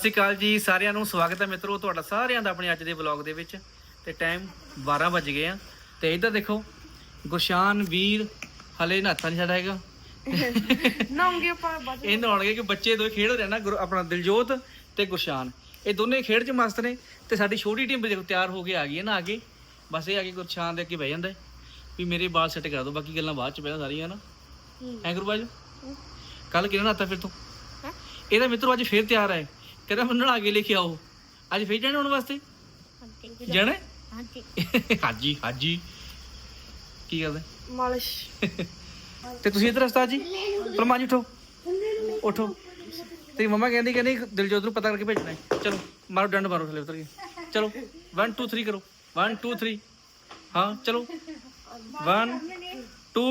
ਸਤਿ ਸ਼੍ਰੀ ਅਕਾਲ ਜੀ ਸਾਰਿਆਂ ਨੂੰ ਸਵਾਗਤ ਹੈ ਮਿੱਤਰੋ ਤੁਹਾਡਾ ਸਾਰਿਆਂ ਦਾ ਆਪਣੇ ਅੱਜ ਦੇ ਵਲੌਗ ਦੇ ਵਿੱਚ। ਤੇ ਟਾਈਮ 12 ਵਜ ਗਏ ਆ। ਤੇ ਇੱਧਰ ਦੇਖੋ ਗੁਰਸ਼ਾਨ ਵੀਰ ਹਲੇ ਨਹਾਤਾ ਨਹੀਂ ਸਾਡਾ ਹੈਗਾ। ਨਾਉਂਗੇ ਪਰ ਬਾਅਦ ਇਹ ਨਹਾਉਣਗੇ ਕਿ ਬੱਚੇ ਦੋ ਖੇਡ ਰਹੇ ਨਾ ਗੁਰ- ਆਪਣਾ ਦਿਲਜੋਤ ਤੇ ਗੁਰਸ਼ਾਨ ਇਹ ਦੋਨੇ ਖੇਡ 'ਚ ਮਸਤ ਨੇ ਤੇ ਸਾਡੀ ਛੋਟੀ ਟੀਮ ਦੇਖੋ ਤਿਆਰ ਹੋ ਕੇ ਆ ਗਈ ਹੈ ਨਾ ਅੱਗੇ। ਬਸ ਇਹ ਆ ਕੇ ਗੁਰਸ਼ਾਨ ਦੇ ਅੱਗੇ ਬਹਿ ਜਾਂਦਾ ਹੈ। ਵੀ ਮੇਰੇ ਬਾਲ ਸੈੱਟ ਕਰ ਦਿਓ ਬਾਕੀ ਗੱਲਾਂ ਬਾਅਦ ਚ ਪਹਿਲਾਂ ਸਾਰੀਆਂ ਨਾ ਐ ਗੁਰਬਾਜ? ਕੱਲ ਕਿਹਨਾਂ ਨਹਾਤਾ ਫਿਰ ਤੂੰ? ਹੈਂ? ਇਹਦਾ ਮਿੱਤਰੋ ਅੱਜ ਫੇਰ ਤਿਆਰ ਹੈ। ਕਹਿੰਦਾ ਮੈਨੂੰ ਨਹਾ ਕੇ ਲੈ ਕੇ ਆਓ ਅੱਜ ਫੇਰ ਜਾਣਾ ਹੁਣ ਵਾਸਤੇ? ਜਾਣਾ? ਹੈ? ਹਾਂਜੀ। ਹਾਜੀ ਹਾਜੀ। ਕੀ ਕਰਦੇ ਮਾਲਿਸ਼। ਤੇ ਤੁਸੀਂ ਇੱਧਰ ਉਸਤਾਦ ਜੀ? ਪਰਮਾਜ ਉਠੋ। ਉਠੋ। ਤੇਰੀ ਮਮਾ ਕਹਿੰਦੀ ਕਹਿੰਦੀ ਦਿਲਜੋਤ ਨੂੰ ਪਤਾ ਕਰਕੇ ਭੇਜਣਾ ਹੈ। ਚਲੋ ਮਾਰੋ ਡੰਡ ਮਾਰੋ ਥੱਲੇ ਉਤਰ ਕੇ। ਚਲੋ 1 2 3 ਕਰੋ। 1 2 3 ਹਾਂ ਚਲੋ। 1 2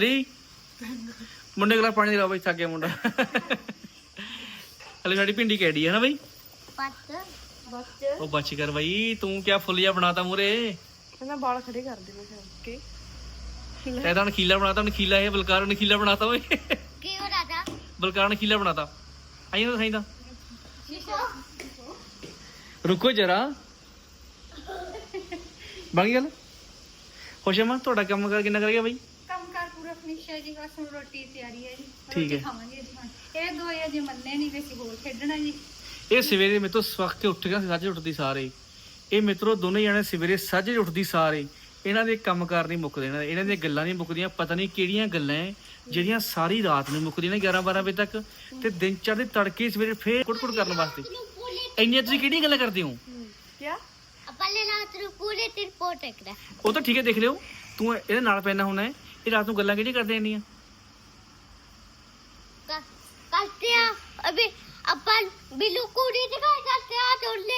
3 ਮੁੰਡੇ ਗਲਾ ਪਾਣੀ ਲਾਓ ਬਈ ਥੱਕ ਗਿਆ ਮੁੰਡਾ। ਹਲੇ ਸਾਡੀ ਪਿੰਡੀ ਕੈਡੀ ਹੈ ਨਾ ਬਈ? ਪੱਤ ਬੱਚ ਉਹ ਬੱਚ ਕਰ ਬਈ ਤੂੰ ਕਿਆ ਫੁੱਲੀਆ ਬਣਾਤਾ ਮੂਰੇ? ਕਹਿੰਦਾ ਬਾਲ ਖੜੇ ਕਰ ਦੇ ਮੈਂ ਫਿਰ ਕੇ ਤੈ ਤਾਂ ਨਖੀਲਾ ਬਣਾਤਾ ਨਖੀਲਾ ਇਹ ਬਲਕਾਰ ਨਖੀਲਾ ਬਣਾਤਾ ਓਏ। ਕੀ ਹੋ ਰਹਾ ਬਲਕਾਰ ਨਖੀਲਾ ਬਣਾਤਾ। ਆਈ ਨਾ ਖਾਈਦਾ ਰੁਕੋ ਜਰਾ। ਬਣ ਗਈ ਗੱਲ? ਹੋਸ਼ਮਾ ਤੁਹਾਡਾ ਕੰਮ ਕਰ ਕਿੰਨਾ ਕਰ ਗਿਆ ਬਈ? ਹੈ ਜੀ ਬਸ ਹੁਣ ਰੋਟੀ ਦੀ ਤਿਆਰੀ ਹੈ ਜੀ। ਠੀਕ ਹੈ। ਰੋਟੀ ਖਾਵਾਂਗੇ ਜੀ ਹੁਣ। ਇਹ ਦੋ ਅਜੇ ਮੰਨੇ ਨਹੀਂ ਅਸੀਂ ਹੋਰ ਖੇਡਣਾ ਜੀ। ਇਹ ਸਵੇਰੇ ਮੇਰੇ ਤੋਂ ਸਵਖ ਕੇ ਉੱਠ ਗਿਆ ਸੱਜ ਉੱਠਦੀ ਸਾਰੇ ਇਹ ਮਿੱਤਰੋ ਦੋਨੇ ਜਣੇ ਸਵੇਰੇ ਸੱਜ ਉੱਠਦੀ ਸਾਰੇ ਇਹਨਾਂ ਦੇ ਕੰਮਕਾਰ ਨਹੀਂ ਮੁੱਕਦੇ ਇਹਨਾਂ ਦੇ ਇਹਨਾਂ ਦੀਆਂ ਗੱਲਾਂ ਨਹੀਂ ਮੁੱਕਦੀਆਂ ਪਤਾ ਨਹੀਂ ਕਿਹੜੀਆਂ ਗੱਲਾਂ ਹੈ ਜਿਹੜੀਆਂ ਸਾਰੀ ਰਾਤ ਨੂੰ ਮੁੱਕਦੀਆਂ ਨੇ 11 12 ਵਜੇ ਤੱਕ। ਤੇ ਦਿਨ ਚੜ੍ਹਦੇ ਤੜਕੇ ਸਵੇਰੇ ਫੇਰ ਕੁੜਕੁੜ ਕਰਨ ਵਾਸਤੇ। ਇੰਨੀਆਂ ਤੁਸੀਂ ਕਿਹੜੀਆਂ ਗੱਲਾਂ ਕਰਦੇ ਹੋ? ਕੀ ਪੱਲੇ ਰਾਤ ਨੂੰ ਪੂਰੇ ਦਿਨ ਪੋਟਕ ਰਿਹਾ ਉਹ ਤਾਂ ਠੀਕ ਹੈ ਦੇਖ ਲਿਓ। ਤੂੰ ਇਹਦੇ ਨਾਲ ਪੈਣਾ ਹੋਣਾ ਹੈ ਇਹ ਰਾਤ ਨੂੰ ਗੱਲਾਂ ਕਿਹੜੀਆਂ ਕਰਦੇ ਇੰਨੀਆਂ करते हैं अभी अपन बिल्लू कूड़ी दिखाई करते हैं तोड़ ले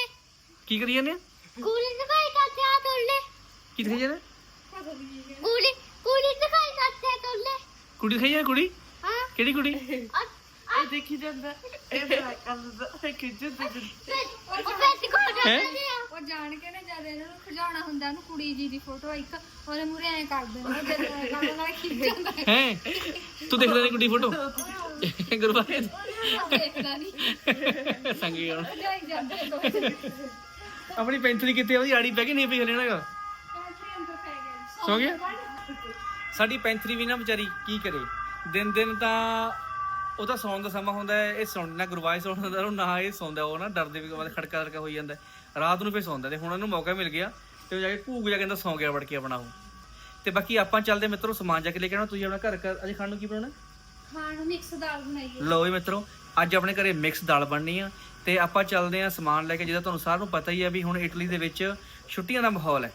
ਕੀ ਕਰੀ ਜਾਂਦੇ ਆ कूड़ी दिखाई करते हैं तोड़ ले ਕੀ ਦਿਖਾਈ ਜਾਂਦੇ कूड़ी कूड़ी दिखाई करते हैं तोड़ ले ਕੁੜੀ ਦਿਖਾਈ ਜਾਂਦੀ ਕੁੜੀ हाँ ਕਿਹੜੀ ਕੁੜੀ और ਇਹ ਦੇਖੀ ਜਾਂਦਾ ਇਹ ਬੜਾ ਕਰਦਾ ਇਹ ਖਿੱਚ ਤੇ फिर और फिर दिखा हैं? ਉਹ ਜਾਣ ਕੇ ਨਾ ਜਦ ਇਹਨਾਂ ਨੂੰ ਖਿਜਾਉਣਾ ਹੁੰਦਾ ਉਹਨੂੰ ਕੁੜੀ ਜੀ ਦੀ ਫੋਟੋ ਇੱਕ ਉਹਦੇ ਮੂਰੇ ਐਂ ਕਰ ਦੇਣਾ ਜਦ ਐਂ ਕਰਨ ਨਾਲ ਖਿੱਚ ਜਾਂਦਾ ਹੈ ਤੂੰ ਦੇਖਦਾ ਨਹੀਂ ਕੁੜੀ ਫੋਟੋ ਗੁਰਬਾਰੇ ਉਹ ਦੇਖਦਾ ਨਹੀਂ। ਸੰਗੀ ਹੁਣ ਜਾਈ ਜਾਂਦਾ ਹੈ ਦੋ ਆਪਣੀ ਪੈਂਥਰੀ ਕਿੱਥੇ ਆ ਉਹਦੀ? ਆੜੀ ਬਹਿ ਕੇ ਨਹੀਂ ਪਈ ਹਲੇ ਨਾ ਪੈ ਸੌ ਗਿਆ? ਸਾਡੀ ਪੈਂਥਰੀ ਵੀ ਨਾ ਵਿਚਾਰੀ ਕੀ ਕਰੇ? ਦਿਨ ਦਿਨ ਤਾਂ ਉਹਦਾ ਸੌਣ ਦਾ ਸਮਾਂ ਹੁੰਦਾ ਹੈ ਇਹ ਸੌਣ ਨਾ ਗੁਰਵਾਜ ਸੌਣ ਹੁੰਦਾ ਉਹ ਨਾ ਇਹ ਸੌਂਦਾ ਉਹ ਨਾ ਡਰਦੇ ਵੀ ਬਾਅਦ ਖੜਕਾ ਖੜਕਾ ਹੋਈ ਜਾਂਦਾ ਹੈ। ਰਾਤ ਨੂੰ ਫੇਰ ਸੌਂਦਾ ਤੇ ਹੁਣ ਉਹਨੂੰ ਮੌਕਾ ਮਿਲ ਗਿਆ ਤੇ ਉਹ ਜਾ ਕੇ ਭੂਗ ਜਾ ਕਹਿੰਦਾ ਸੌਂ ਗਿਆ ਵੜ ਕੇ ਆਪਣਾ ਉਹ। ਤੇ ਬਾਕੀ ਆਪਾਂ ਚੱਲਦੇ ਮਿੱਤਰੋ ਸਮਾਨ ਜਾ ਕੇ ਲੈ ਕੇ ਆਉਣਾ ਤੁਸੀਂ ਆਪਣਾ ਘਰ ਘਰ। ਅਜੇ ਖਾਣ ਨੂੰ ਕੀ ਬਣਾਉਣਾ? ਖਾਣ ਮਿਕਸ ਦਾਲ ਬਣਾਈਏ ਲਓ ਜੀ ਮਿੱਤਰੋ ਅੱਜ ਆਪਣੇ ਘਰੇ ਮਿਕਸ ਦਾਲ ਬਣਨੀ ਆ ਤੇ ਆਪਾਂ ਚੱਲਦੇ ਆ ਸਮਾਨ ਲੈ ਕੇ ਜਿਹਦਾ ਤੁਹਾਨੂੰ ਸਾਰਿਆਂ ਨੂੰ ਪਤਾ ਹੀ ਆ ਵੀ ਹੁਣ ਇਟਲੀ ਦੇ ਵਿੱਚ ਛੁੱਟੀਆਂ ਦਾ ਮਾਹੌਲ ਹੈ।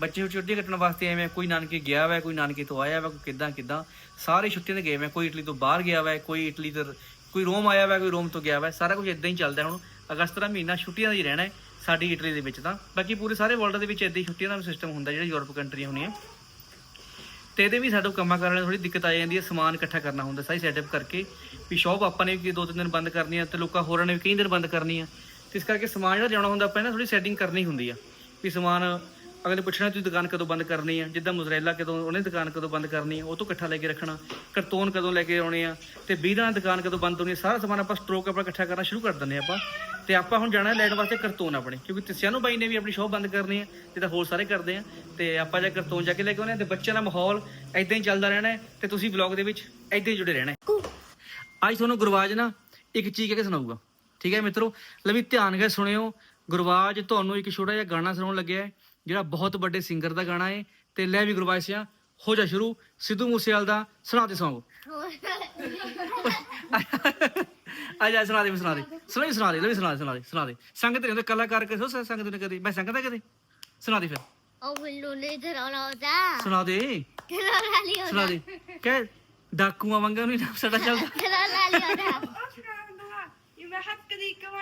ਬੱਚੇ ਛੁੱਟੀਆਂ ਕੱਟਣ ਵਾਸਤੇ ਐਵੇਂ ਕੋਈ ਨਾਨਕੇ ਗਿਆ ਵਾ ਕੋਈ ਨਾਨਕੇ ਤੋਂ ਆਇਆ ਵਾ ਕੋਈ ਕਿੱਦਾਂ ਕਿੱਦਾਂ। ਸਾਰੇ ਛੁੱਟੀਆਂ ਤੇ ਗਏ ਵਾ ਕੋਈ ਇਟਲੀ ਤੋਂ ਬਾਹਰ ਗਿਆ ਵਾ ਕੋਈ ਇਟਲੀ ਤੋਂ ਕੋਈ ਰੋਮ ਆਇਆ ਵਾ ਕੋਈ ਰੋਮ ਤੋਂ ਗਿਆ ਵਾ ਸਾਰਾ ਕੁਝ ਇਦਾਂ ਹੀ ਚੱਲਦਾ ਹੁਣ। ਅਗਸਤ ਦਾ ਮਹੀਨਾ ਛੁੱਟੀਆਂ ਦਾ ਹੀ ਰਹਿਣਾ ਹੈ। ਸਾਡੀ ਇਟਲੀ ਦੇ ਵਿੱਚ ਤਾਂ। ਬਾਕੀ ਪੂਰੇ ਸਾਰੇ ਵਰਲਡ ਦੇ ਵਿੱਚ ਇਦਾਂ ਹੀ ਛੁੱਟੀਆਂ ਦਾ ਸਿਸਟਮ ਹੁੰਦਾ, ਜਿਹੜਾ ਯੂਰਪ ਕੰਟਰੀਆਂ ਹੁੰਦੀਆਂ ਤੇ ਇਹਦੇ ਵੀ ਸਾਨੂੰ ਕੰਮਾਂ ਕਰਨ ਲਈ ਥੋੜੀ ਦਿੱਕਤ ਆ ਜਾਂਦੀ ਹੈ ਸਮਾਨ ਇਕੱਠਾ ਕਰਨਾ ਹੁੰਦਾ, ਸਾਰੀ ਸੈਟਅਪ ਕਰਕੇ। ਵੀ ਸ਼ੌਪ ਆਪਾਂ ਨੇ ਵੀ ਦੋ ਤਿੰਨ ਦਿਨ ਬੰਦ ਕਰਨੀ ਆ ਤੇ ਲੋਕਾਂ ਹੋਰਾਂ ਨੇ ਵੀ ਕਈ ਦਿਨ ਬੰਦ ਕਰਨੀ ਆ। ਤੇ ਇਸ ਕਰਕੇ ਸਮਾਨ ਜਿਹੜਾ ਲਿਆਉਣਾ ਹੁੰਦਾ, ਆਪਾਂ ਨੇ ਥੋੜੀ ਸੈਟਿੰਗ ਕਰਨੀ ਹੁੰਦੀ ਆ। ਵੀ ਸਮਾਨ ਅਗਲੇ ਪੁੱਛਣਾ, ਤੁਸੀਂ ਦੁਕਾਨ ਕਦੋਂ ਬੰਦ ਕਰਨੀ ਆ? ਜਿੱਦਾਂ ਮੁਜ਼ਰੇਲਾ ਕਦੋਂ, ਉਹਨੇ ਦੁਕਾਨ ਕਦੋਂ ਬੰਦ ਕਰਨੀ ਆ, ਉਹ ਤੋਂ ਇਕੱਠਾ ਲੈ ਕੇ ਰੱਖਣਾ। ਕਰਤੋਨ ਕਦੋਂ ਲੈ ਕੇ ਆਉਣੇ ਆ? ਤੇ ਬੀਦਾਂ ਦੀ ਦੁਕਾਨ ਕਦੋਂ ਬੰਦ ਹੋਣੀ ਆ? ਸਾਰਾ ਸਮਾਨ ਆਪਾਂ ਸਟਾਕ ਆਪਣਾ ਇਕੱਠਾ ਕਰਨਾ ਸ਼ੁਰੂ ਕਰ ਦਿੰਦੇ ਆ ਆਪਾਂ। ਤੇ ਆਪਾਂ ਹੁਣ ਜਾਣਾ ਲੈਣ ਵਾਸਤੇ ਕਰਤੂਨ ਆਪਣੇ, ਕਿਉਂਕਿ ਤਿਸਿਆ ਨੂੰ ਬਾਈ ਨੇ ਵੀ ਆਪਣੀ ਸ਼ੌਪ ਬੰਦ ਕਰਨੀ ਹੈ ਜਿੱਦਾਂ ਹੋਰ ਸਾਰੇ ਕਰਦੇ ਆ। ਤੇ ਆਪਾਂ ਜਾ ਕਰਤੋਨ ਜਾ ਕੇ ਲੈ ਕੇ ਆਉਣੇ ਆ, ਤੇ ਬੱਚਿਆਂ ਦਾ ਮਾਹੌਲ ਐਦਾਂ ਹੀ ਚੱਲਦਾ ਰਹਿਣਾ ਹੈ, ਤੇ ਤੁਸੀਂ ਵਲੌਗ ਦੇ ਵਿੱਚ ਐਦਾਂ ਹੀ ਜੁੜੇ ਰਹਿਣਾ ਅੱਜ ਤੁਹਾਨੂੰ ਗੁਰਵਾਜ ਨਾ ਇੱਕ ਚੀਜ਼ ਕਹਿ ਕੇ ਸੁਣਾਊਗਾ। ਠੀਕ ਹੈ ਮਿੱਤਰੋ ਲੈ ਵੀ ਧਿਆਨ ਕੇ ਸੁਣਿਓ ਗੁਰਵਾਜ ਤੁਹਾਨੂੰ ਇੱਕ ਛੋਟਾ ਜਿਹਾ ਗਾਣਾ ਸੁਣਾਉਣ ਲੱਗਿਆ ਹੈ। ਜਿਹੜਾ ਬਹੁਤ ਵੱਡੇ ਸਿੰਗਰ ਦਾ ਗਾਣਾ ਹੈ ਤੇ ਲੈ ਵੀ ਗੁਰਬਾਈ ਸਿਆ ਹੋ ਜਾ ਸ਼ੁਰੂ ਸਿੱਧੂ ਮੂਸੇਵਾਲ ਦਾ ਸੁਣਾ ਦੇ Song ਆ ਜਾ ਸੁਣਾ ਦੇ ਸੁਣਾ ਦੇ। ਸੁਣਾ ਦੇ ਸੁਣਾ ਦੇ ਲੈ ਸੁਣਾ ਦੇ ਸੁਣਾ ਦੇ ਸੁਣਾ ਦੇ। ਸੰਗਤ ਨੇ ਕਲਾਕਾਰ ਕੇ ਸੰਗਤ ਨੇ ਕਦੇ। ਮੈਂ ਸੰਗਤ ਹੈ ਕਦੇ? ਸੁਣਾ ਦੇ ਫਿਰ। ਉਹ ਬਿੱਲੂ ਨੇ ਧਰੋਲਾ ਹੁੰਦਾ ਸੁਣਾ ਦੇ। ਧਰੋਲਾ ਲਈ ਹੁੰਦਾ ਸੁਣਾ ਦੇ। ਕਹਿ ਡਾਕੂਆਂ ਵਾਂਗਾ ਨਹੀਂ ਨਾਮ ਸਾਡਾ ਚੱਲਦਾ। ਧਰੋਲਾ ਲਈ ਹੁੰਦਾ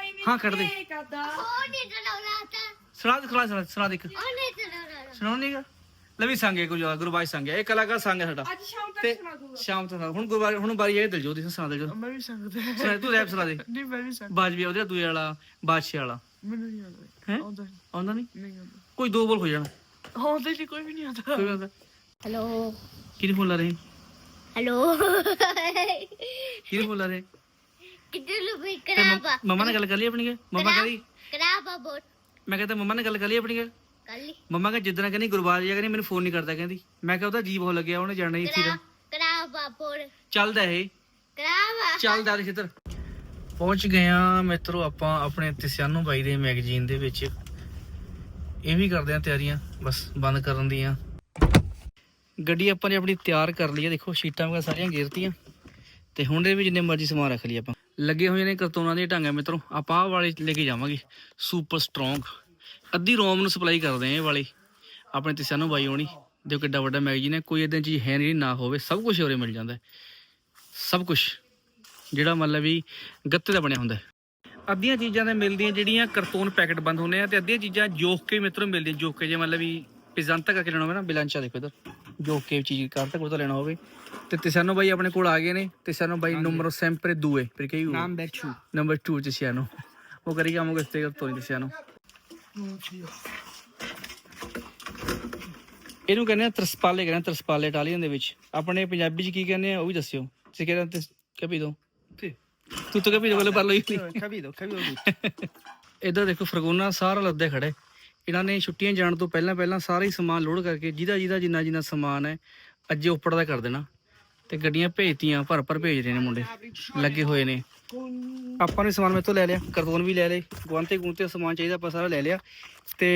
ਇਹ ਹਾਂ ਕੱਢ ਦੇ। ਕਰਦਾ। ਨਹੀਂ ਧਰੋਲਾ ਹੁੰਦਾ ਸੁਣਾ ਦੇ ਸੁਣਾ ਦੇ, ਸੁਣਾ ਦੇ ਇੱਕ और नहीं चलाना होता ਸੁਣਾਉਣ ਨਹੀਂਗਾ ਲੈ ਵੀ ਸੰਗ ਹੈ ਕੋਈ ਗੁਰਬਾਜ ਸੰਗ ਹੈ ਇਹ ਕਲਾਕਾਰ ਸੰਗ ਹੈ ਸਾਡਾ ਅੱਜ ਸ਼ਾਮ ਤੇ ਤੱਕ ਸੁਣਾ ਦੂੰਗਾ ਸ਼ਾਮ ਤੋਂ ਸੁਣਾ। ਹੁਣ ਗੁਰਬਾਜ ਹੁਣ ਬਾਰੀ ਹੈ ਦਿਲਜੋਤ ਦੀ ਸੁਣਾ ਦਿਲਜੋਤ ਮੈਂ ਵੀ ਸੰਗਦਾ ਸੁਣਾ ਤੂੰ ਰੈਪ ਸੁਣਾ ਦੇ ਨਹੀਂ ਮੈਂ ਵੀ ਸੰਗ ਬਾਜਵੀ ਉਹਦੇ ਦੂਏ ਵਾਲਾ ਬਾਦਸ਼ਾਹ ਵਾਲਾ ਮੈਨੂੰ ਨਹੀਂ ਆਉਂਦਾ ਹੈ ਆਉਂਦਾ ਨਹੀਂ, ਆਉਂਦਾ ਨਹੀਂ ਨਹੀਂ ਆਉਂਦਾ ਕੋਈ ਦੋ ਬੋਲ ਹੋ ਜਾਣਾ ਆਉਂਦਾ ਜੀ ਕੋਈ ਵੀ ਨਹੀਂ ਆਉਂਦਾ ਕੋਈ ਆਉਂਦਾ हेलो ਕਿਹਨੇ ਫੋਨ ਲਾ ਰਹੇ हेलो ਕਿਹਨੇ ਫੋਨ ਲਾ ਰਹੇ ਕਿਤੇ ਲੂ ਵੀ ਤੇ ਮੰਮ- ਕਰਾਬਾ ਮੰਮਾ ਨਾਲ ਗੱਲ ਕਰ ਲਈ ਆਪਣੀ ਕੇ ਮੰਮਾ ਕਹਿੰਦੀ ਕਰਾਬਾ ਬੋਟ ਮੈਂ ਕਹਿੰਦਾ ਮੰਮਾ ਨਾਲ ਗੱਲ ਕਰ ਲਈ ਆਪਣੀ ਕੇ ਕੱਲੀ ਮੰਮਾ ਕਹਿੰਦੀ ਜਿੱਦਣ ਕਹਿੰਦੀ ਗੁਰਬਾਜ ਜੀ ਕਹਿੰਦੀ ਮੈਨੂੰ ਫੋਨ ਨਹੀਂ ਕਰਦਾ ਕਹਿੰਦੀ। ਮੈਂ ਕਿਹਾ ਉਹਦਾ ਜੀਵ ਹੋ ਲੱਗਿਆ ਉਹਨੇ ਜਾਣਾ ਹੀ ਇੱਥੇ ਕਰਾ ਬੋਟ ਚੱਲਦਾ ਇਹ। ਕਰਾਬਾ ਚੱਲਦਾ ਦੇ ਖੇਤਰ ਪਹੁੰਚ ਗਏ ਆ ਮਿੱਤਰੋ ਆਪਾਂ ਆਪਣੇ ਤਿਸਿਆਨੂ ਬਾਈ ਦੇ ਮੈਗਜ਼ੀਨ ਦੇ ਵਿੱਚ। ਇਹ ਵੀ ਕਰਦੇ ਆ ਤਿਆਰੀਆਂ ਬਸ ਬੰਦ ਕਰਨ ਦੀਆਂ। ਗੱਡੀ ਆਪਾਂ ਨੇ ਆਪਣੀ ਤਿਆਰ ਕਰ ਲਈ ਆ ਦੇਖੋ ਸ਼ੀਟਾਂ ਵਗੈਰਾ ਸਾਰੀਆਂ ਗੇਰਤੀਆਂ। ਤੇ ਹੁਣ ਦੇ ਵਿੱਚ ਜਿੰਨੇ ਮਰਜ਼ੀ ਸਮਾਨ ਰੱਖ ਲਈ ਆਪਾਂ। ਲੱਗੇ ਹੋਏ ਨੇ ਕਰਤੂਨਾਂ ਦੀਆਂ ਢਾਂਗਾਂ ਮਿੱਤਰੋ। ਆਪਾਂ ਆਹ ਵਾਲੇ ਲੈ ਕੇ ਜਾਵਾਂਗੇ। ਸੁਪਰ ਸਟਰੋਂਗ ਅੱਧੀ ਰੋਮ ਨੂੰ ਸਪਲਾਈ ਕਰਦੇ ਆ ਇਹ ਵਾਲੇ। ਆਪਣੇ ਸਾਨੂੰ ਬਾਈ ਹੋਣੀ। ਦੇਖੋ ਕਿੱਡਾ ਵੱਡਾ ਮੈਗਜ਼ੀਨ ਹੈ। ਕੋਈ ਇਦਾਂ ਚੀਜ਼ ਹੈ ਨਹੀਂ ਨਾ ਹੋਵੇ। ਸਭ ਕੁਝ ਉਰੇ ਮਿਲ ਜਾਂਦਾ ਸਭ ਕੁਝ ਜਿਹੜਾ ਮਤਲਬ ਵੀ ਗੱਤੇ ਦਾ ਬਣਿਆ ਹੁੰਦਾ ਅੱਧੀਆਂ ਚੀਜ਼ਾਂ ਤਾਂ ਮਿਲਦੀਆਂ ਜਿਹੜੀਆਂ ਕਰਤੂਨ ਪੈਕਟ ਬੰਦ ਹੁੰਦੇ ਆ ਤੇ ਅੱਧੀਆਂ ਚੀਜ਼ਾਂ ਜੋਖ ਕੇ ਮਿੱਤਰੋਂ ਮਿਲਦੀਆਂ। ਜੋਖ ਕੇ ਜੇ ਮਤਲਬ ਵੀ ਪਿਜ਼ੰਤਾ ਕਰਕੇ ਲੈਣਾ ਹੋਵੇ ਨਾ ਬਿਲਾਂਚਾ ਦੇਖੋ ਇਧਰ। ਜੋਕ ਕੇ ਚੀਜ਼ ਕਰਤਾ ਕੋਈ ਤਾਂ ਲੈਣਾ ਹੋਵੇ। ਤੇ ਤਿਸਾਨੋ ਬਾਈ ਆਪਣੇ ਕੋਲ ਆ ਗਏ ਨੇ। ਤਿਸਾਨੋ ਬਾਈ number sempre 2 perché io Number two. number 2 ci siano o carichiamo questi cartoni ci siano ਇਹਨੂੰ ਕਹਿੰਦੇ ਆ ਤਰਸਪਾਲੇ ਕਹਿੰਦੇ ਤਰਸਪਾਲੇ ਇਟਾਲੀਅਨ ਦੇ ਵਿੱਚ। ਆਪਣੇ ਪੰਜਾਬੀ ਚ ਕੀ ਕਹਿੰਦੇ ਆ ਉਹ ਵੀ ਦੱਸਿਓ। ਤੁਸੀਂ ਕਹਿੰਦੇ ਤੇ? capito Sì. tutto capito quello parlo io Ho capito, ho capito tutto. ਇਧਰ ਦੇਖੋ ਫਰਗੋਨਾ ਸਾਰਾ ਲੱਦੇ ਖੜੇ। ਇਹਨਾਂ ਨੇ ਛੁੱਟੀਆਂ ਜਾਣ ਤੋਂ ਪਹਿਲਾਂ ਪਹਿਲਾਂ ਸਾਰਾ ਹੀ ਸਮਾਨ ਲੋਡ ਕਰਕੇ ਜਿਹਦਾ ਜਿਹਦਾ ਜਿੰਨਾ ਜਿੰਨਾ ਸਮਾਨ ਹੈ ਅੱਜੇ ਉੱਪਰ ਦਾ ਕਰ ਦੇਣਾ। ਤੇ ਗੱਡੀਆਂ ਭੇਜਤੀਆਂ ਭਰ ਭਰ ਭੇਜ ਰਹੇ ਨੇ ਮੁੰਡੇ ਲੱਗੇ ਹੋਏ ਨੇ ਆਪਾਂ ਨੇ ਸਮਾਨ ਮੇਤੋਂ ਲੈ ਲਿਆ ਕਰਤੂਨ ਵੀ ਲੈ ਲਏ ਗੁਆਂਤੇ ਗੁੰਤੇ ਸਮਾਨ ਚਾਹੀਦਾ ਆਪਾਂ ਸਾਰਾ ਲੈ ਲਿਆ ਤੇ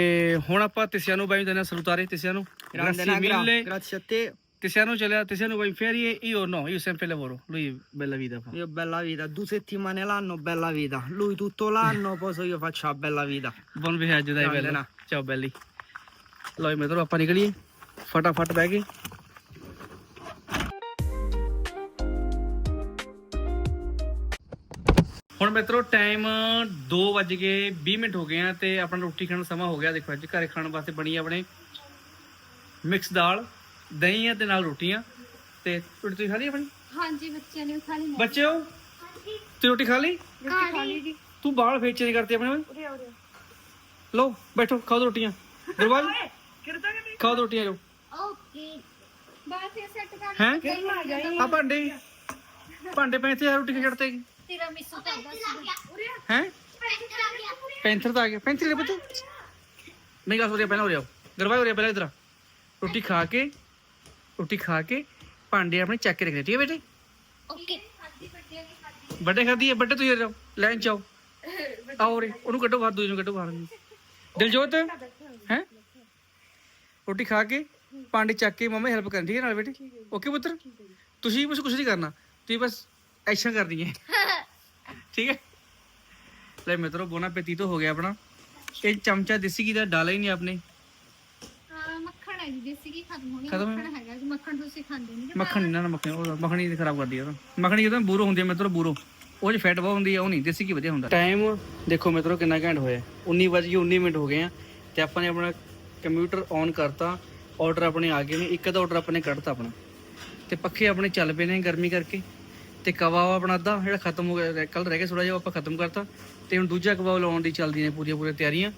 ਹੁਣ ਆਪਾਂ ਤਿਸਿਆਂ ਨੂੰ ਬਾਈ ਦੇਣਾ ਸਲੂਤਾਰੇ ਤਿਸਿਆਂ ਨੂੰ Grande Grazie Nagra, mille. grazie a te. Tiziano ce l'ha, Tiziano va in ferie, io no, io sempre lavoro, lui bella vita fa. Io bella vita, due settimane l'anno, bella vita. Lui tutto l'anno, poi so io faccio la bella vita. ਬੁon viaggio dai Grande bella. ਨਾ। Ciao belli. ਲਓ ਮਿੱਤਰੋ ਆਪਾਂ ਨਿਕਲੀਏ ਫਟਾਫਟ ਬਹਿ ਹੁਣ ਮਿੱਤਰੋ time 2:20 minute ਹੋ ਗਏ ਆ ਤੇ ਆਪਣਾ ਰੋਟੀ ਖਾਣ ਦਾ ਸਮਾਂ ਹੋ ਗਿਆ। ਦੇਖੋ ਅੱਜ ਘਰੇ ਖਾਣ ਵਾਸਤੇ ਬਣੀ ਆਪਣੇ ਮਿਕਸ ਦਾਲ ਦਹੀਂ ਆ ਤੇ ਨਾਲ ਰੋਟੀਆਂ। ਤੇ ਰੋਟੀ ਤੁਸੀਂ ਖਾ ਲਈ ਆਪਣੀ? ਹਾਂਜੀ ਬੱਚਿਆਂ ਨੇ ਖਾ ਲਈ ਮੈਂ ਬੱਚਿਓ ਤੇ ਰੋਟੀ ਖਾ ਲਈ? ਖਾਲੀ ਤੂੰ ਬਾਲ ਫੇਚੇ ਨਹੀਂ ਕਰਤੇ ਆਪਣੇ ਓਏ ਲਓ ਬੈਠੋ ਖਾਓ ਦੋ ਰੋਟੀਆਂ। ਦਰਵਾਜ਼। ਖਾਓ ਦੋ ਰੋਟੀਆਂ ਲਓ ਓਕੇ। ਬਾਅਦ ਫਿਰ ਸੈੱਟ ਕਰ ਹੈ? ਆ ਭਾਂਡੇ। ਭਾਂਡੇ ਪੈਂਥੇ ਆ ਰੋਟੀ ਕਿ ਛੱਡਤੇ ਤੇਰਾ ਮਿਸੂ ਹੈ? ਪੈਂਥਰ ਤਾਂ ਆ ਗਿਆ। ਪੈਂਥਰ ਲੈ ਪੁੱਤ। ਮੇਰੀ ਗੱਲ ਸੁਣਿਆ ਪਹਿਲਾਂ ਹੋ ਰਿਹਾ ਦਰਵਾਜ਼ ਹੋ ਰਿਹਾ ਪਹਿਲਾਂ ਇਧਰ ਰੋਟੀ ਖਾ ਕੇ ਰੋਟੀ ਖਾ ਕੇ ਭਾਂਡੇ ਆਪਣੇ ਚੱਕ ਕੇ ਰੱਖਣੇ ਠੀਕ ਹੈ ਬੇਟੇ? ਓਕੇ। ਵੱਡੇ ਖਾਦੀ ਹੈ ਵੱਡੇ ਤੁਸੀਂ ਰਹੋ ਲਾਈਨ ਚ ਆਓ। ਆਓ ਰੇ ਉਹਨੂੰ ਕੱਢੋ ਬਾਹਰ ਦੂਜੇ ਨੂੰ ਕੱਢੋ ਬਾਹਰ। ਦਿਲਜੋਤ? ਹੈ? ਰੋਟੀ ਖਾ ਕੇ ਭਾਂਡੇ ਚੱਕ ਕੇ ਮੰਮਾ ਹੈਲਪ ਕਰਨੀ ਠੀਕ ਹੈ ਨਾਲ ਬੇਟੇ? ਓਕੇ ਪੁੱਤਰ? ਤੁਸੀਂ ਬਸ ਕੁਝ ਨਹੀਂ ਕਰਨਾ। ਤੁਸੀਂ ਬਸ ਐਕਸ਼ਨ ਕਰਨੀ ਹੈ। ਠੀਕ ਹੈ? ਲੈ ਮਿੱਤਰੋ ਬੋਨਾ ਪੈਤੀਤੋ ਹੋ ਗਿਆ ਆਪਣਾ। ਇਹ ਚਮਚਾ ਦੇਸੀ ਘੀ ਦਾ ਡਾਲਾ ਹੀ ਨਹੀਂ ਆਪਨੇ। ਹਾਂ ਮੱਖਣ ਹੈ ਜੀ ਦੇਸੀ ਕੀ ਖਤਮ ਹੋ ਗਿਆ ਖਤਮ ਹੈ? ਮੱਖਣ ਹੈਗਾ ਜੀ ਮੱਖਣ ਤੁਸੀਂ ਖਾਂਦੇ ਨਹੀਂ ਮੱਖਣ ਨਹੀਂ ਨਾ ਮੱਖਣ ਉਹ ਮੱਖਣੀ ਤੇ ਖਰਾਬ ਕਰਦੀ ਆ ਉਹ। ਮੱਖਣੀ ਜਦੋਂ ਬੂਰੋ ਹੁੰਦੀ ਹੈ ਮਿੱਤਰੋ ਬੂਰੋ। ਉਹ ਚ ਫੈਟ ਬਹੁਤ ਹੁੰਦੀ ਆ ਉਹ ਨਹੀਂ ਦੇਸੀ ਕੀ ਵਧੀਆ ਹੁੰਦਾ। ਟਾਈਮ ਦੇਖੋ ਮਿੱਤਰੋ ਕਿੰਨਾ ਘੰਟ ਹੋਇਆ। 19 ਵਜੇ 19 ਮਿੰਟ ਹੋ ਗਏ ਆ ਤੇ ਆਪਾਂ ਨੇ ਆਪਣਾ ਕੰਪਿਊਟਰ ਔਨ ਕਰਤਾ ਆਰਡਰ ਆਪਣੇ ਆ ਗਏ ਨੇ ਇੱਕ ਦਾ ਆਰਡਰ ਆਪਣੇ ਕੱਢਤਾ ਆਪਣਾ। ਤੇ ਪੱਖੇ ਆਪਣੇ ਚੱਲ ਪਏ ਨੇ ਗਰਮੀ ਕਰਕੇ। ਤੇ ਕਬਾਬ ਆਪਣਾ ਅੱਧਾ ਜਿਹੜਾ ਖਤਮ ਹੋ ਗਿਆ ਕੱਲ ਰਹਿ ਗਿਆ ਥੋੜਾ ਜਿਹਾ ਆਪਾਂ ਖਤਮ ਕਰਤਾ। ਤੇ ਹੁਣ ਦੂਜਾ ਕਬਾਬ ਲਾਉਣ ਦੀ ਚੱਲਦੀਆਂ ਨੇ ਪੂਰੀਆਂ ਪੂਰੀਆਂ ਤਿਆਰੀਆਂ।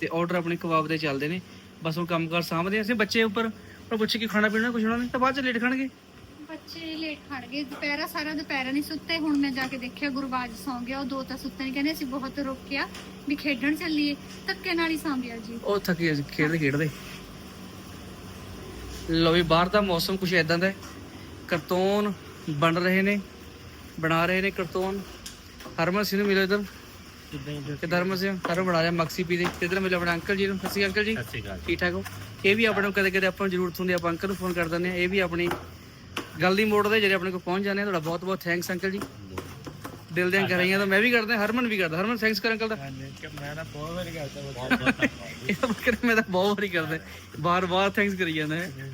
ਤੇ ਆਰਡਰ ਆਪਣੇ ਕਬਾਬ ਦੇ ਚੱਲਦੇ ਨੇ। ਬਸ ਹੁਣ ਕੰਮਕਾਰ ਸਾਂਭਦੇ ਅਸੀਂ ਬੱਚੇ ਉੱਪਰ। ਉਹ ਪੁੱਛ ਕੇ ਖਾਣਾ ਪੀਣਾ ਕੁਛ ਉਹਨਾਂ ਨੇ ਤਾਂ ਬਾਅਦ ਚ ਲੇਟ ਖਾਣਗੇ। ਬੱਚੇ ਲੇਟ ਖੜਗੇ ਦੁਪਹਿਰਾ ਸਾਰਾ ਦੁਪਹਿਰਾ ਨਹੀਂ ਸੁੱਤੇ। ਹੁਣ ਮੈਂ ਜਾ ਕੇ ਦੇਖਿਆ ਗੁਰਬਾਜ ਸੌਂ ਗਿਆ ਉਹ ਦੋ ਤਾਂ ਸੁੱਤੇ ਨਹੀਂ ਕਹਿੰਦੇ ਅਸੀਂ ਬਹੁਤ ਰੋਕਿਆ ਵੀ ਖੇਡਣ ਚੱਲੀਏ। ਧੱਕੇ ਨਾਲ ਹੀ ਸੌਂ ਗਿਆ ਜੀ। ਉਹ ਥੱਕੇ ਖੇਡਦੇ ਖੇਡਦੇ। ਲੋ ਵੀ ਬਾਹਰ ਦਾ ਮੌਸਮ ਕੁਛ ਇਦਾਂ ਦਾ ਹੈ। ਕਰਤੂਨ ਬਣ ਰਹੇ ਨੇ। ਬਣਾ ਰਹੇ ਨੇ ਕਰਤੂਨ। ਹਰਮਨ ਸਿੰਘ ਨੂੰ ਮਿਲੋ ਇਧਰ। ਕਿ ਧਰਮ ਸਿੰਘ? ਹਰਮਨ ਬਣਾ ਰਿਹਾ ਮਕਸੀ ਪੀ ਦੇ। ਤੇ ਇਧਰ ਮਿਲੋ ਆਪਣੇ ਅੰਕਲ ਜੀ ਨੂੰ? ਸਤਿ ਸ਼੍ਰੀ ਅਕਾਲ ਜੀ। ਸਤਿ ਸ਼੍ਰੀ ਅਕਾਲ ਠੀਕ ਠਾਕ ਹੋ? ਇਹ ਵੀ ਆਪਣੇ ਨੂੰ ਕਦੇ ਕਦੇ ਆਪਾਂ ਨੂੰ ਜ਼ਰੂਰਤ ਹੁੰਦੀ ਆਪਾਂ ਅੰਕਲ ਨੂੰ ਫੋਨ ਕਰ ਦਿੰਦੇ ਆ। ਇਹ ਵੀ ਆਪਣੀ ਗੱਲ ਦੀ ਮੋੜ ਦੇ ਜਿਹੜੇ ਆਪਣੇ ਕੋਲ ਪਹੁੰਚ ਜਾਂਦੇ ਆ ਤੁਹਾਡਾ ਬਹੁਤ ਬਹੁਤ ਥੈਂਕਸ ਅੰਕਲ ਜੀ। ਦਿਲ ਦੀਆਂ ਕਰਾਈਆਂ ਤਾਂ ਮੈਂ ਵੀ ਕਰਦਾ ਹਰਮਨ ਵੀ ਕਰਦਾ। ਹਰਮਨ ਥੈਂਕਸ ਕਰ ਅੰਕਲ ਦਾ। ਮੈਂ ਨਾ ਬਹੁਤ ਵਾਰੀ ਕਰਦਾ ਬਹੁਤ ਬਹੁਤ ਇਹ ਤਾਂ ਕਹਿੰਦਾ ਮੈਂ ਤਾਂ ਬਹੁਤ ਵਾਰੀ ਕਰਦਾ। ਬਾਰ ਬਾਰ ਥੈਂਕਸ ਕਰੀ ਜਾਂਦਾ ਹੈ।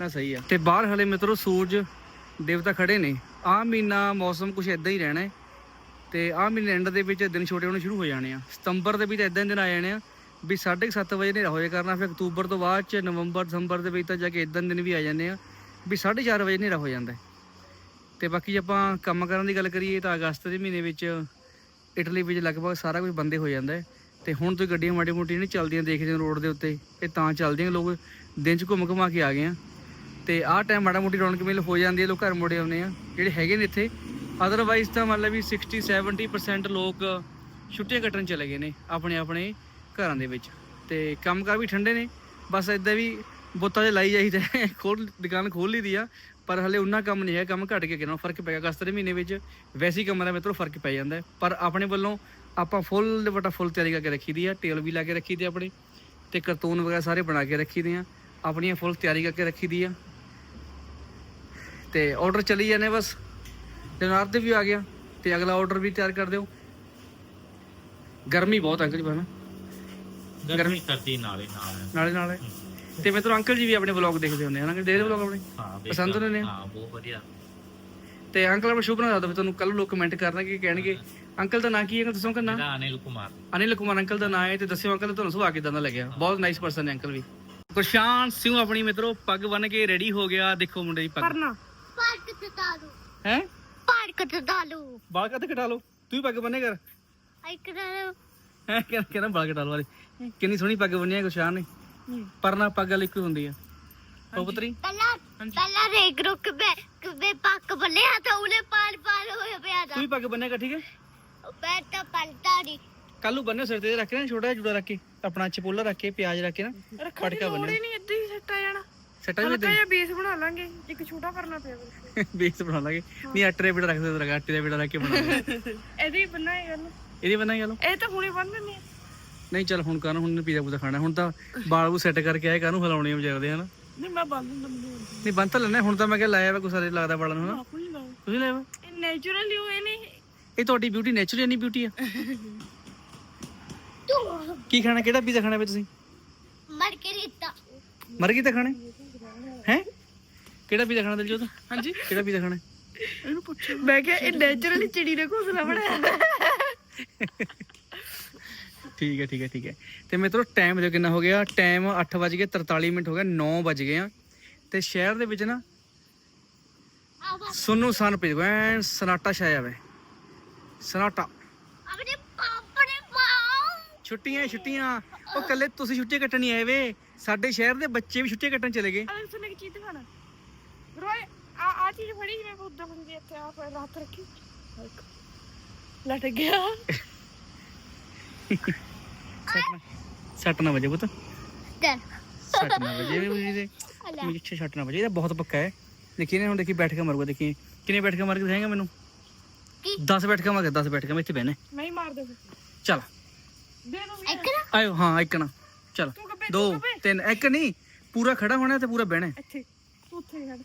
ਨਾ ਸਹੀ ਆ। ਤੇ ਬਾਹਰ ਹਲੇ ਮਿੱਤਰੋ ਸੂਰਜ ਦੇਵਤਾ ਖੜੇ ਨੇ। ਆਹ ਮਹੀਨਾ ਮੌਸਮ ਕੁਝ ਇਦਾਂ ਹੀ ਰਹਿਣਾ ਹੈ ਤੇ ਆਹ ਮਹੀਨੇ ਐਂਡ ਦੇ ਵਿੱਚ ਦਿਨ ਛੋਟੇ ਹੋਣੇ ਸ਼ੁਰੂ ਹੋ ਜਾਣੇ ਆ। ਸਤੰਬਰ ਦੇ ਵਿੱਚ ਤਾਂ ਇਦਾਂ ਦਿਨ ਆ ਜਾਣੇ ਆ ਵੀ 7:30 ਵਜੇ ਹਨੇਰਾ ਹੋਇਆ ਕਰਨਾ, ਫਿਰ ਅਕਤੂਬਰ ਤੋਂ ਬਾਅਦ ਚ ਨਵੰਬਰ, ਦਸੰਬਰ ਦੇ ਵਿੱਚ ਤਾਂ ਜਾ ਕੇ ਇਦਾਂ ਦਿਨ ਵੀ ਆ ਜਾਂਦੇ ਆ ਵੀ 4:30 ਵਜੇ ਹਨੇਰਾ ਹੋ ਜਾਂਦਾ ਹੈ। ਤੇ ਬਾਕੀ ਜੇ ਆਪਾਂ ਕੰਮ ਕਰਨ ਦੀ ਗੱਲ ਕਰੀਏ ਤਾਂ ਅਗਸਤ ਦੇ ਮਹੀਨੇ ਵਿੱਚ ਇਟਲੀ ਵਿੱਚ ਲਗਭਗ ਸਾਰਾ ਕੁਝ ਬੰਦੇ ਹੋ ਜਾਂਦਾ ਹੈ। ਤੇ ਹੁਣ ਤੋਂ ਗੱਡੀਆਂ ਮਾੜੀ ਮੋਟੀ ਨਹੀਂ ਚੱਲਦੀਆਂ ਦੇਖਦੇ ਰੋਡ ਦੇ ਉੱਤੇ, ਇਹ ਤਾਂ ਚੱਲਦੀਆਂ ਲੋਕ ਦਿਨ 'ਚ ਘੁੰਮ ਘੁਮਾ ਕੇ ਆ ਗਏ ਆ। ਤੇ ਆਹ ਟਾਈਮ ਮਾੜਾ ਮੋਟੀ ਰੌਣਕ ਮੇਲ ਹੋ ਜਾਂਦੀ ਹੈ, ਲੋਕ ਘਰ ਮੁੜੇ ਆਉਂਦੇ ਆ, ਜਿਹੜੇ ਹੈਗੇ ਨੇ ਇੱਥੇ। ਅਦਰਵਾਈਜ਼ ਤਾਂ ਮਤਲਬ ਵੀ 60 70% ਲੋਕ ਛੁੱਟੀਆਂ ਕੱਟਣ ਚਲੇ ਗਏ ਨੇ ਆਪਣੇ ਆਪਣੇ ਘਰਾਂ ਦੇ ਵਿੱਚ। ਤੇ ਕੰਮਕਾਰ ਵੀ ਠੰਡੇ ਨੇ, ਬਸ ਇਦਾਂ ਵੀ ਬੋਤਾ ਜੇ ਲਾਈ ਜਾਈਦਾ ਹੈ। ਖੋਲ, ਦੁਕਾਨ ਖੋਲ ਲਈ ਦੀ ਆ, ਪਰ ਹਲੇ ਉਨਾ ਕੰਮ ਨਹੀਂ ਹੈ, ਕੰਮ ਘਟ ਕੇ ਕਿਨਾਂ ਫ਼ਰਕ ਪੈ ਗਿਆ। ਅਗਸਤ ਦੇ ਮਹੀਨੇ ਵਿੱਚ ਵੈਸੇ ਹੀ ਕੰਮਾਂ ਦਾ ਮਿੱਤਰੋ ਫ਼ਰਕ ਪੈ ਜਾਂਦਾ ਪਰ ਆਪਣੇ ਵੱਲੋਂ ਆਪਾਂ ਫੁੱਲ ਵਟਾ ਫੁੱਲ ਤਿਆਰੀ ਕਰਕੇ ਰੱਖੀ ਦੀ ਆ, ਟੇਲ ਵੀ ਲਾ ਕੇ ਰੱਖੀ ਦੀ ਆਪਣੇ ਆਪਣੀ, ਤੇ ਕਰਤੂਨ ਵਗੈਰਾ ਸਾਰੇ ਬਣਾ ਕੇ ਰੱਖੀ ਦੇ ਆ। ਆਪਣੀਆਂ ਫੁੱਲ ਤਿਆਰੀ ਕਰਕੇ ਰੱਖੀ ਦੀ ਆ। ਤੇ ਆਰਡਰ ਚੱਲੀ ਜਾਂਦੇ ਬਸ। ਜਨਾਰ ਤੇ ਵੀ ਆ ਗਿਆ ਤੇ ਅਗਲਾ ਆਰਡਰ ਵੀ ਤਿਆਰ ਕਰ ਦਿਓ। ਗਰਮੀ ਬਹੁਤ ਅੰਕਲ ਜੀ ਬਣਾ ਗਰਮੀ ਸਰਦੀ ਨਾਲੇ ਨਾਲ ਨਾਲੇ ਨਾਲੇ। ਤੇ ਮਿੱਤਰੋ ਅੰਕਲ ਜੀ ਵੀ ਆਪਣੇ ਵਲੌਗ ਦੇਖਦੇ ਹੁੰਦੇ ਹਨ ਅੰਕਲ ਦੇਖਦੇ ਵਲੌਗ ਆਪਣੇ? ਹਾਂ ਪਸੰਦ ਲਾ। ਨੇ? ਹਾਂ ਬਹੁਤ ਵਧੀਆ। ਤੇ ਅੰਕਲ ਆਪਣਾ ਸ਼ੁਭ ਨਾਮ ਦੱਸੋ ਤੁਹਾਨੂੰ ਕੱਲ ਲੋਕ ਕਮੈਂਟ ਕਰਨਗੇ ਕਹਿਣਗੇ। ਅੰਕਲ ਦਾ ਨਾਂ ਕੀ ਹੈ? ਅੰਕਲ ਦੱਸੋ ਕਿ ਨਾਂ। ਅਨਿਲ ਕੁਮਾਰ। ਅਨਿਲ ਕੁਮਾਰ ਅੰਕਲ ਦਾ ਨਾਂ ਹੈ ਤੇ ਦੱਸਿਓ ਅੰਕਲ ਤੁਹਾਨੂੰ ਸੁਭਾਅ ਕਿਦਾਂ ਦਾ ਲੱਗਿਆ? ਬਹੁਤ ਨਾਈਸ ਪਰਸਨ ਹੈ ਅੰਕਲ ਵੀ। ਗੁਰਸ਼ਾਨ ਸਿੰਘ ਆਪਣੀ ਮਿੱਤਰੋ ਪੱਗ ਬੰਨ ਕੇ ਰੈਡੀ ਹੋ ਗਿਆ। ਦੇਖੋ ਮੁੰਡੇ ਦੀ ਪੱਗ। ਤੇ ਤਾਲੂ ਹੈ? ਪਾਰਕ ਤੇ ਤਾਲੂ ਬਾਲ ਕੱਟ ਕਟਾ ਲਓ? ਤੂੰ ਵੀ ਪੱਗ ਬੰਨੇ ਕਰ। ਇੱਕ ਨਾ ਹੈ ਕਹਿੰਦਾ ਬਾਲ ਕਟਾ ਲਓ ਵਾਲੇ। ਕਿੰਨੀ ਸੋਹਣੀ ਪੱਗ ਬੰਨੀ ਹੈ ਗੁਰਸ਼ਾਨ ਨੇ। ਪਰ ਨਾ ਪੱਗ ਵਾਲੀ ਕੋਈ ਹੁੰਦੀ ਆ। ਉਹ ਪੁੱਤਰੀ? ਪਹਿਲਾਂ ਪਹਿਲਾਂ ਰੇਕ ਰੁਕ ਬੇ ਕਬੇ ਪੱਕ ਬੱਲਿਆ ਤਾਂ ਉਹਨੇ ਪਾਰ ਪਾਰ ਹੋਇਆ ਪਿਆ ਤੂੰ ਵੀ ਪੱਗ ਬੰਨੇਗਾ ਠੀਕ ਹੈ? ਮੈਂ ਤਾਂ ਪਲਟਾ ਨਹੀਂ ਕੱਲ ਨੂੰ ਬੰਨਿਓ ਸਿਰ ਤੇ ਰੱਖ ਕੇ ਨਾ ਛੋਟਾ ਜਿਹਾ ਜੂੜਾ ਰੱਖ ਕੇ ਆਪਣਾ ਚਪੋਲਾ ਰੱਖ ਕੇ ਪਿਆਜ਼ ਰੱਖ ਕੇ ਨਾ ਫਟਕਾ ਬੰਨਿਓ ਨਹੀਂ ਇੱਦਾਂ ਹੀ ਸੱਟ ਆ ਜਾਣਾ। ਸੱਟਾ ਵੀ ਹਲਕਾ ਜਿਹਾ ਬੇਸ ਬਣਾ ਲਾਂਗੇ ਇੱਕ ਛੋਟਾ ਕਰਨਾ ਪਿਆ ਬਸ। ਬੇਸ ਬਣਾ ਲਾਂਗੇ। ਨਹੀਂ ਆਟੇ ਦਾ ਬੇੜਾ ਰੱਖ ਦੇ ਤੇਰਾ ਆਟੇ ਦਾ ਬੇੜਾ ਰੱਖ ਕੇ ਬਣਾ ਲਾਂਗੇ ਇਹਦੇ ਹੀ ਬਣਾਏ ਗੱਲ। ਇਹਦੀ ਬਣਾਈ ਚਲੋ ਇਹ ਤਾਂ ਹੁਣੇ ਬੰਨ ਦਿੰਦੇ ਆ। ਨਹੀਂ ਚੱਲ ਹੁਣ ਕਾਹਨੂੰ ਹੁਣ ਪੀਜ਼ਾ ਪੂਜ਼ਾ ਖਾਣਾ। ਹੁਣ ਤਾਂ ਬਾਲ ਬੂ ਸੈੱਟ ਕਰਕੇ ਆਏ ਕਾਹਨੂੰ ਹਿਲਾਉਣੇ ਆ ਵਿਚਾਰਦੇ ਹਨ? ਨਹੀਂ ਮੈਂ ਬੰਨ ਦਿੰਦਾ ਨਹੀਂ ਬੰਦ ਤਾਂ ਲੈਣਾ ਹੁਣ ਤਾਂ ਮੈਂ ਕਿਹਾ ਲਾਇਆ ਵਾ ਕੁਛ ਲੱਗਦਾ ਬਾਲਾਂ ਨੂੰ ਹਨਾ? ਆਪਣੀ ਲਾਓ ਤੁਸੀਂ ਲਾਇਆ ਵਾ? ਇਹ ਨੇਚਰਲੀ ਹੋਏ ਨੇ ਇਹ ਤੁਹਾਡੀ ਬਿਊਟੀ ਨੇਚਰਲੀ ਨਹੀਂ ਬਿਊਟੀ ਆ? ਕੀ ਖਾਣਾ ਕਿਹੜਾ ਪੀਜ਼ਾ ਖਾਣਾ ਵੇ ਤੁਸੀਂ? ਮਰ ਕੇ ਰੀਤਾ। ਮਰ ਗਈ ਤਾਂ ਖਾਣੇ? ਹੈ? ਕਿਹੜਾ ਪੀਜ਼ਾ ਖਾਣਾ ਦਿਲਜੋਤ? ਹਾਂਜੀ। ਕਿਹੜਾ ਪੀਜ਼ਾ ਖਾਣਾ? ਇਹਨੂੰ ਪੁੱਛੋ। ਮੈਂ ਕਿਹਾ ਇਹ ਨੇਚਰਲੀ ਚਿੜੀ ਨੇ ਘੋਸਲਾ ਬਣਾਇਆ ਠੀਕ ਹੈ ਠੀਕ ਹੈ ਠੀਕ ਹੈ। ਤੇ ਮਿੱਤਰੋ ਟਾਈਮ ਦੇਖੋ ਕਿੰਨਾ ਹੋ ਗਿਆ। ਟਾਈਮ 8:43 ਮਿੰਟ ਹੋ ਗਿਆ 9 ਵਜ ਗਏ ਆ। ਤੇ ਸ਼ਹਿਰ ਦੇ ਵਿੱਚ ਨਾ ਸੁੰਨੂ ਸਨ ਪਈ ਗਏ ਸਨਾਟਾ ਛਾਇਆ ਵੇ ਸਨਾਟਾ। ਆਪਣੇ ਪਾਪੜੇ ਪਾਉ ਛੁੱਟੀਆਂ ਛੁੱਟੀਆਂ। ਉਹ ਕੱਲੇ ਤੁਸੀਂ ਛੁੱਟੀਆਂ ਕੱਟਣ ਨਹੀਂ ਆਏ ਵੇ। ਸਾਡੇ ਸ਼ਹਿਰ ਦੇ ਬੱਚੇ ਵੀ ਛੁੱਟੀਆਂ ਕੱਟਣ ਚਲੇ ਗਏ। ਅਰੇ ਸੁਣ ਇੱਕ ਚੀਜ਼ ਦਿਖਾਣਾ। ਰੋਏ ਆ ਆ ਚੀਜ਼ ਫੜੀ ਜਿਵੇਂ ਉਦਾਂ ਹੁੰਦੀ ਇੱਥੇ ਆ ਪਹਿਲਾਂ ਹੱਥ ਰੱਖੀ। ਇੱਕ। ਲਟ ਗਿਆ। ਸੱਟ ਨਾ ਸੱਟ ਨਾ ਵਜੇ ਪੁੱਤ। ਚੱਲ। ਸੱਟ ਨਾ ਵਜੇ ਵੀ ਦੇ। ਮੁਝੇ ਛੇ ਸੱਟ ਨਾ ਵਜੇ ਇਹਦਾ ਬਹੁਤ ਪੱਕਾ ਹੈ। ਦੇਖੀ ਨੇ ਹੁਣ ਦੇਖੀ ਬੈਠ ਕੇ ਮਾਰੂਗਾ ਦੇਖੀ ਕਿੰਨੇ ਬੈਠ ਕੇ ਮਾਰ ਕੇ ਦਿਖਾਏਗਾ ਮੈਨੂੰ? ਕੀ? 10 ਬੈਠ ਕੇ ਮਾਰ ਕੇ 10 ਬੈਠ ਕੇ ਮੈਂ ਇੱਥੇ ਬਹਿਣਾ। ਮੈਂ ਹੀ ਮਾਰ ਦੇ ਚੱਲ। ਦੇ ਦੋ ਇੱਕ ਨਾ। ਆਇਓ ਹਾਂ ਇੱਕ ਨਾ। ਚੱਲ। ਦੋ ਤਿੰਨ ਇੱਕ ਨਹੀਂ ਪੂਰਾ ਖੜਾ ਹੋਣਾ ਤੇ ਪੂਰਾ ਬਹਿਣਾ। ਇੱਥੇ ਉੱਥੇ ਖੜ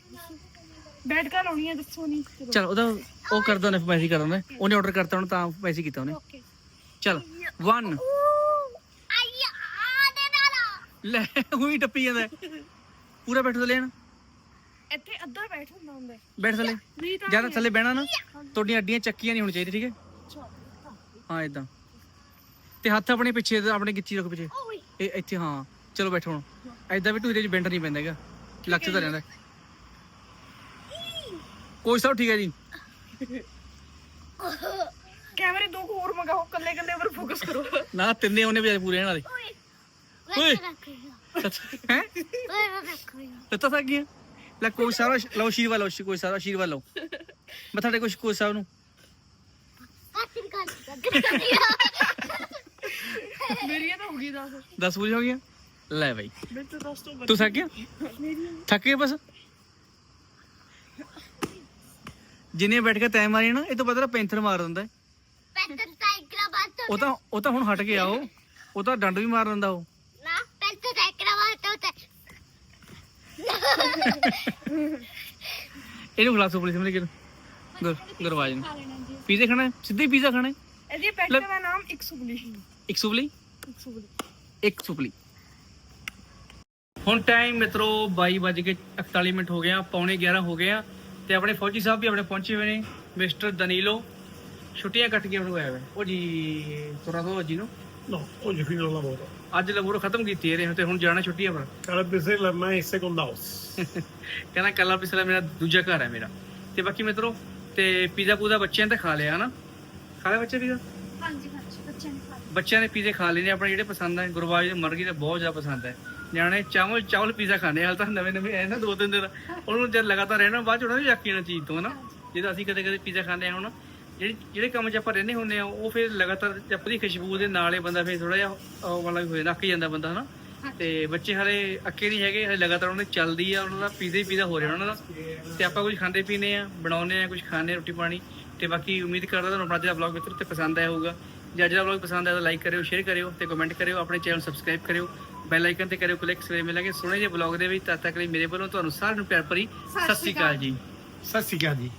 ਬੈਠ ਕੇ ਲਾਉਣੀ ਹੈ ਦੱਸੋ ਨਹੀਂ। ਚਲੋ ਚੱਲ ਉਹਦਾ ਉਹ ਕਰਦਾ ਉਹਨੇ ਪੈਸੇ ਕਰ ਦਿੰਦਾ ਉਹਨੇ। ਆਰਡਰ ਕਰਤਾ ਹੁਣ ਤਾਂ ਪੈਸੇ ਕੀਤਾ ਉਹਨੇ। ਓਕੇ। ਚੱਲ 1 ਆਇਆ ਆ ਦੇ ਨਾਲਾ। ਲੈ ਉਹੀ ਟੱਪੀ ਜਾਂਦਾ। ਹੈ। ਪੂਰਾ ਬੈਠ ਥੱਲੇ ਨਾ ਇੱਥੇ ਅੱਧਾ ਬੈਠ ਹੁੰਦਾ ਹੁੰਦਾ। ਬੈਠ ਥੱਲੇ। ਜ਼ਿਆਦਾ ਥੱਲੇ ਬਹਿਣਾ ਨਾ। ਤੁਹਾਡੀਆਂ ਅੱਡੀਆਂ ਚੱਕੀਆਂ ਨਹੀਂ ਹੋਣੀ ਚਾਹੀਦੀ ਠੀਕ ਹੈ? ਹਾਂ ਇਦਾਂ ਤੇ ਹੱਥ ਆਪਣੇ ਪਿੱਛੇ ਆਪਣੇ ਗਿੱਚੀ ਰੱਖੋ ਪਿੱਛੇ। ਇਹ ਇੱਥੇ ਹਾਂ। ਚਲੋ ਬੈਠੋ ਹੁਣ। ਐਦਾਂ ਵੀ ਢੂਹੇ ਚ ਬੈਂਡ ਨਹੀਂ ਪੈਂਦਾ ਹੈਗਾ। ਲੱਕ ਤਾਂ ਰਹਿੰਦਾ। ਕੋਈ ਸਭ ਠੀਕ ਹੈ ਜੀ। ਕੈਮਰੇ ਦੋ ਕੁ ਹੋਰ ਮੰਗਾਓ ਕੱਲੇ ਕੱਲੇ ਪਰ ਫੋਕਸ ਕਰੋ। ਨਾ ਤਿੰਨੇ ਉਹਨੇ ਵਿਚਾਰੇ ਪੂਰੇ ਇਹਨਾਂ ਦੇ ਓਏ ਮੈਂ ਹੈ? ਮੈਂ ਲੱਤਾਂ ਥੱਕ ਗਈਆਂ। ਲੈ ਕੋਈ ਸਾਰਾ ਲਓ ਆਸ਼ੀਰਵਾਦ ਲਓ ਕੋਈ ਸਾਰਾ ਆਸ਼ੀਰਵਾਦ ਲਓ। ਮੱਥਾ ਟੇਕੋ ਕੋਈ ਸਾਹਿਬ ਨੂੰ। ਮੇਰੀ ਇਹ ਤਾਂ ਹੋ ਗਈ ਦੱਸ। 10 ਪੂਰੀ ਹੋ ਗਈਆਂ? ਲੈ ਬਾਈ। ਤਾਂ ਦੱਸ ਤੋਂ ਤੂੰ ਥੱਕ ਗਿਆ? ਥੱਕ ਗਿਆ ਬਸ? ਜਿੰਨੇ ਬੈਠ ਕੇ ਤੈਂ ਮਾਰੀ ਨਾ ਇਹ ਤੋਂ ਬਦਲਾ ਪੈਂਥਰ ਮਾਰ ਦਿੰਦਾ। ਪੈਂਤਰ ਸਾਈਕਲ ਬਾਤ ਉਹ ਤਾਂ ਉਹ ਤਾਂ ਹੁਣ ਹਟ ਗਿਆ ਉਹ। ਉਹ ਤਾਂ ਡੰਡ ਵੀ ਮਾਰ ਦਿੰਦਾ ਉਹ। ਨਾ ਪੈਂਤਰ ਸਾਈਕਲ ਬਾਤ ਹੋਤਾ ਇਹਨੂੰ ਖਲਾਸੋ ਪੁਲਿਸ ਸਮਝ ਕੇ ਗੁਰ ਗੁਰਵਾਜ ਨੂੰ। ਪੀਜ਼ੇ ਖਾਣਾ ਹੈ? ਸਿੱਧੇ ਪੀਜ਼ਾ ਖਾਣਾ ਹੈ? ਇਹਦੀ ਪੈਟ ਦਾ ਨਾਮ ਇੱਕ ਸੁਬਲੀ ਇੱਕ ਸੁਪਲੀ ਇੱਕ ਸੁਬਲੀ। ਇੱਕ ਸੁਪਲੀ ਹੁਣ ਟਾਈਮ ਮਿੱਤਰੋ 22 ਵੱਜ ਕੇ 41 ਮਿੰਟ ਹੋ ਗਿਆ ਪੌਣੇ 11 ਹੋ ਗਏ ਆ ਤੇ ਆਪਣੇ ਫੌਜੀ ਸਾਹਿਬ ਵੀ ਆਪਣੇ ਪਹੁੰਚੇ ਹੋਏ ਨੇ ਮਿਸਟਰ ਦਨੀਲੋ। ਛੁੱਟੀਆਂ ਕੱਟ ਕੇ ਉਹਨੂੰ ਆਇਆ ਹੋਇਆ। ਉਹ ਜੀ ਤੁਰਾ ਦੋ ਜੀ ਨੂੰ। No, oggi finito il lavoro. ਅੱਜ ਲਬੂਰ ਖਤਮ ਕੀਤੀ ਇਹਨੇ ਤੇ ਹੁਣ ਜਾਣਾ ਛੁੱਟੀਆਂ ਪਰ Sarebbe se la mai seconda house. ਕਹਿੰਦਾ ਕੱਲਾ ਪਿਛਲਾ ਮੇਰਾ ਦੂਜਾ ਘਰ ਹੈ ਮੇਰਾ। ਤੇ ਬਾਕੀ ਮਿੱਤਰੋ ਤੇ ਪੀਜ਼ਾ ਪੂਜ਼ਾ ਬੱਚਿਆਂ ਨੇ ਤਾਂ ਖਾ ਲਿਆ ਹਨਾ? ਖਾ ਲਿਆ ਬੱਚੇ ਪੀਜ਼ਾ? ਹਾਂਜੀ ਹਾਂਜੀ ਬੱਚਿਆਂ ਨੇ ਖਾ ਲਿਆ। ਬੱਚਿਆਂ ਨੇ ਪੀਜ਼ੇ ਖਾ ਲਏ ਨੇ ਆਪਣੇ ਜਿਹੜੇ ਪਸੰਦ ਹੈ ਗੁਰਬਾਜ ਦੇ ਮਰਗੀ ਤਾਂ ਬਹੁਤ ਜ਼ਿਆਦਾ ਪਸੰਦ ਹੈ। ਨਿਆਣੇ ਚਾਵਲ ਚਾਵਲ ਪੀਜ਼ਾ ਖਾਣੇ ਹਾਲ ਤਾਂ ਨਵੇਂ ਨਵੇਂ ਐ ਨਾ ਦੋ ਤਿੰਨ ਦਿਨ। ਉਹਨੂੰ ਜਦ ਲਗਾਤਾਰ ਰਹਿਣਾ, ਬਾਅਦ ਚ ਉਹਨਾਂ ਨੂੰ ਯਕੀਨ ਚੀਜ਼ ਤੋਂ ਨਾ ਜਿਹਦਾ ਅਸੀਂ ਕਦੇ ਕਦੇ ਪੀਜ਼ਾ ਖਾਂਦੇ ਹਾਂ ਹੁਣ, ਜਿਹੜੀ, ਜਿਹੜੇ ਕੰਮ 'ਚ ਆਪਾਂ ਰਹਿੰਦੇ ਹੁੰਦੇ ਆ, ਉਹ ਫਿਰ ਲਗਾਤਾਰ ਚੱਪ ਦੀ ਖੁਸ਼ਬੂ ਦੇ ਨਾਲ ਹੀ ਬੰਦਾ ਫਿਰ ਥੋੜਾ ਜਿਹਾ, ਉਹ ਵਾਲਾ ਹੋ ਜਾਂਦਾ, ਅੱਕ ਜਾਂਦਾ ਬੰਦਾ, ਹਨਾ? ਤੇ ਬੱਚੇ ਹਲੇ ਅੱਕੇ ਨਹੀਂ ਹੈਗੇ, ਹਲੇ ਲਗਾਤਾਰ ਉਹਨੇ ਚੱਲਦੀ ਆ, ਉਹਨਾਂ ਦਾ ਪੀਜ਼ਾ ਹੀ ਪੀਜ਼ਾ ਹੋ ਰਿਹਾ ਉਹਨਾਂ ਦਾ। ਤੇ ਆਪਾਂ ਕੁਝ ਖਾਂਦੇ ਪੀਨੇ ਆ, ਬਣਾਉਂਦੇ ਆ, ਕੁਝ ਖਾਂਦੇ ਆ ਰੋਟੀ ਪਾਣੀ। ਤੇ ਬਾਕੀ ਉਮੀਦ ਕਰਦਾ ਤੁਹਾਨੂੰ ਆਪਣਾ ਜਿਹੜਾ ਵਲੌਗ ਮਿੱਤਰ ਤੇ ਪਸੰਦ ਆਇਆ ਹੋਊਗਾ। ਜੇ ਅੱਜ ਦਾ ਵਲੌਗ ਪਸੰਦ ਆਇਆ ਤਾਂ ਲਾਈਕ ਕਰਿਓ ਸ਼ੇਅਰ ਕਰਿਓ ਤੇ ਕਮੈਂਟ ਕਰਿਓ, ਆਪਣੇ ਚੈਨਲ ਸਬਸਕ੍ਰਾਈਬ ਕਰਿਓ। ਬੈਲ ਆਈਕਨ ਤੇ ਕਰਿਓ ਕਲਿੱਕ ਸਵੇਰੇ ਮਿਲਾਂਗੇ ਸੋਹਣੇ ਜਿਹੇ ਵਲੌਗ ਦੇ ਵਿੱਚ ਤਦ ਤੱਕ ਲਈ ਮੇਰੇ ਵੱਲੋਂ ਤੁਹਾਨੂੰ ਸਾਰਿਆਂ ਨੂੰ ਪਿਆਰ ਭਰੀ ਸਤਿ ਸ਼੍ਰੀ ਅਕਾਲ। ਜੀ। ਸਤਿ ਸ਼੍ਰੀ ਅਕਾਲ ਜੀ।